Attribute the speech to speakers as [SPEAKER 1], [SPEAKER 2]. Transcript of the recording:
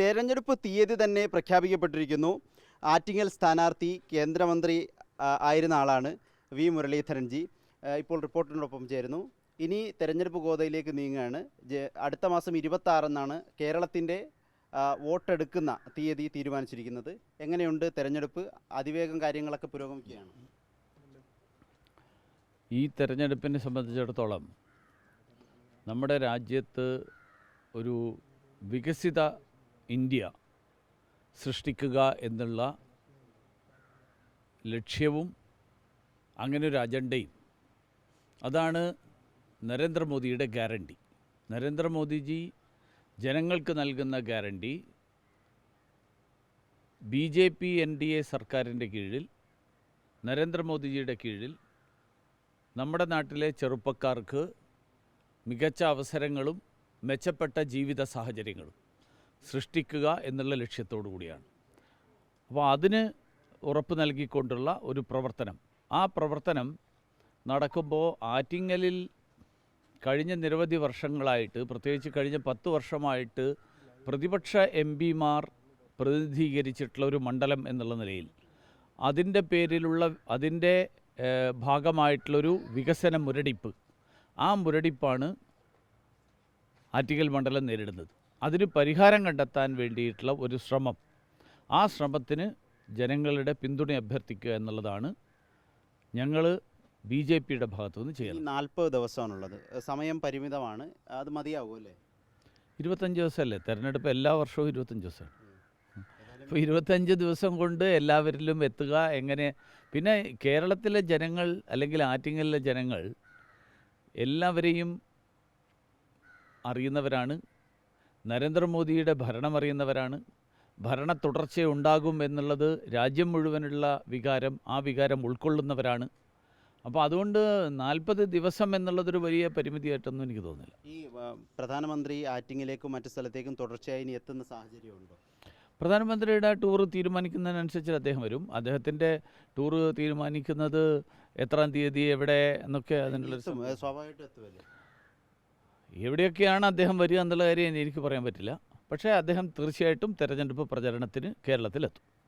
[SPEAKER 1] തെരഞ്ഞെടുപ്പ് തീയതി തന്നെ പ്രഖ്യാപിക്കപ്പെട്ടിരിക്കുന്നു. ആറ്റിങ്ങൽ സ്ഥാനാർത്ഥി കേന്ദ്രമന്ത്രി ആയിരുന്ന ആളാണ് വി മുരളീധരൻജി. ഇപ്പോൾ റിപ്പോർട്ടിനോടൊപ്പം ചേരുന്നു. ഇനി തെരഞ്ഞെടുപ്പ് ഗോതയിലേക്ക് നീങ്ങുകയാണ്. അടുത്ത മാസം ഇരുപത്തി ആറെന്നാണ് കേരളത്തിന്റെ വോട്ടെടുക്കുന്ന തീയതി തീരുമാനിച്ചിരിക്കുന്നത്. എങ്ങനെയുണ്ട് തെരഞ്ഞെടുപ്പ്? അതിവേഗം കാര്യങ്ങളൊക്കെ പുരോഗമിക്കുകയാണ്.
[SPEAKER 2] ഈ തെരഞ്ഞെടുപ്പിനെ സംബന്ധിച്ചിടത്തോളം നമ്മുടെ രാജ്യത്ത് ഒരു വികസിത ഇന്ത്യ സൃഷ്ടിക്കുക എന്നുള്ള ലക്ഷ്യവും അങ്ങനെ ഒരു അജണ്ടയും. അതാണ് നരേന്ദ്രമോദിയുടെ ഗ്യാരണ്ടി. നരേന്ദ്രമോദിജി ജനങ്ങൾക്ക് നൽകുന്ന guarantee B J P N D A സർക്കാരിന്റെ കീഴിൽ നരേന്ദ്രമോദിജിയുടെ കീഴിൽ നമ്മുടെ നാട്ടിലെ ചെറുപ്പക്കാർക്ക് മികച്ച അവസരങ്ങളും മെച്ചപ്പെട്ട ജീവിത സാഹചര്യങ്ങളും സൃഷ്ടിക്കുക എന്നുള്ള ലക്ഷ്യത്തോടു കൂടിയാണ്. അപ്പോൾ അതിന് ഉറപ്പ് നൽകിക്കൊണ്ടുള്ള ഒരു പ്രവർത്തനം. ആ പ്രവർത്തനം നടക്കുമ്പോൾ ആറ്റിങ്ങലിൽ കഴിഞ്ഞ നിരവധി വർഷങ്ങളായിട്ട് പ്രത്യേകിച്ച് കഴിഞ്ഞ പത്ത് വർഷമായിട്ട് പ്രതിപക്ഷ എം പിമാർ പ്രതിനിധീകരിച്ചിട്ടുള്ള ഒരു മണ്ഡലം എന്നുള്ള നിലയിൽ അതിന്റെ പേരിലുള്ള അതിന്റെ ഭാഗമായിട്ടുള്ളൊരു വികസന മുരടിപ്പ്. ആ മുരടിപ്പാണ് ആറ്റിങ്ങൽ മണ്ഡലം നേരിടുന്നത്. അതിന് പരിഹാരം കണ്ടെത്താൻ വേണ്ടിയിട്ടുള്ള ഒരു ശ്രമം. ആ ശ്രമത്തിന് ജനങ്ങളുടെ പിന്തുണ അഭ്യർത്ഥിക്കുക എന്നുള്ളതാണ് ഞങ്ങൾ ബി ജെ പിയുടെ ഭാഗത്തുനിന്ന് ചെയ്യുന്നത്.
[SPEAKER 1] നാൽപ്പത് ദിവസമാണുള്ളത്. സമയം പരിമിതമാണ്. അത് മതിയാവും അല്ലേ?
[SPEAKER 2] ഇരുപത്തഞ്ച് ദിവസമല്ലേ? തിരഞ്ഞെടുപ്പ് എല്ലാ വർഷവും ഇരുപത്തഞ്ച് ദിവസമാണ്. അപ്പോൾ ഇരുപത്തഞ്ച് ദിവസം കൊണ്ട് എല്ലാവരിലും എത്തുക എങ്ങനെ? പിന്നെ കേരളത്തിലെ ജനങ്ങൾ അല്ലെങ്കിൽ ആറ്റിങ്ങലിലെ ജനങ്ങൾ എല്ലാവരെയും അറിയുന്നവരാണ്. നരേന്ദ്രമോദിയുടെ ഭരണമറിയുന്നവരാണ്. ഭരണ തുടർച്ചയുണ്ടാകും എന്നുള്ളത് രാജ്യം മുഴുവനുള്ള വികാരം ആ വികാരം ഉൾക്കൊള്ളുന്നവരാണ്. അപ്പോൾ അതുകൊണ്ട് നാൽപ്പത് ദിവസം എന്നുള്ളതൊരു വലിയ പരിമിതിയായിട്ടൊന്നും എനിക്ക് തോന്നുന്നില്ല.
[SPEAKER 1] ഈ പ്രധാനമന്ത്രി ആറ്റിങ്ങിലേക്കും മറ്റു സ്ഥലത്തേക്കും തുടർച്ചയായി ഇനി എത്തുന്ന സാഹചര്യമുണ്ടോ
[SPEAKER 2] പ്രധാനമന്ത്രിയുടെ ടൂർ തീരുമാനിക്കുന്നതിനനുസരിച്ച് അദ്ദേഹം വരും. അദ്ദേഹത്തിന്റെ ടൂർ തീരുമാനിക്കുന്നത് എത്രാം തീയതി എവിടെ എന്നൊക്കെ
[SPEAKER 1] അതിനുള്ള സ്വാഭാവികമായിട്ടും എത്തുമല്ലേ
[SPEAKER 2] എവിടെയൊക്കെയാണ് അദ്ദേഹം വരിക എന്നുള്ള കാര്യം എനിക്ക് പറയാൻ പറ്റില്ല. പക്ഷേ അദ്ദേഹം തീർച്ചയായിട്ടും തെരഞ്ഞെടുപ്പ് പ്രചരണത്തിന് കേരളത്തിലെത്തും.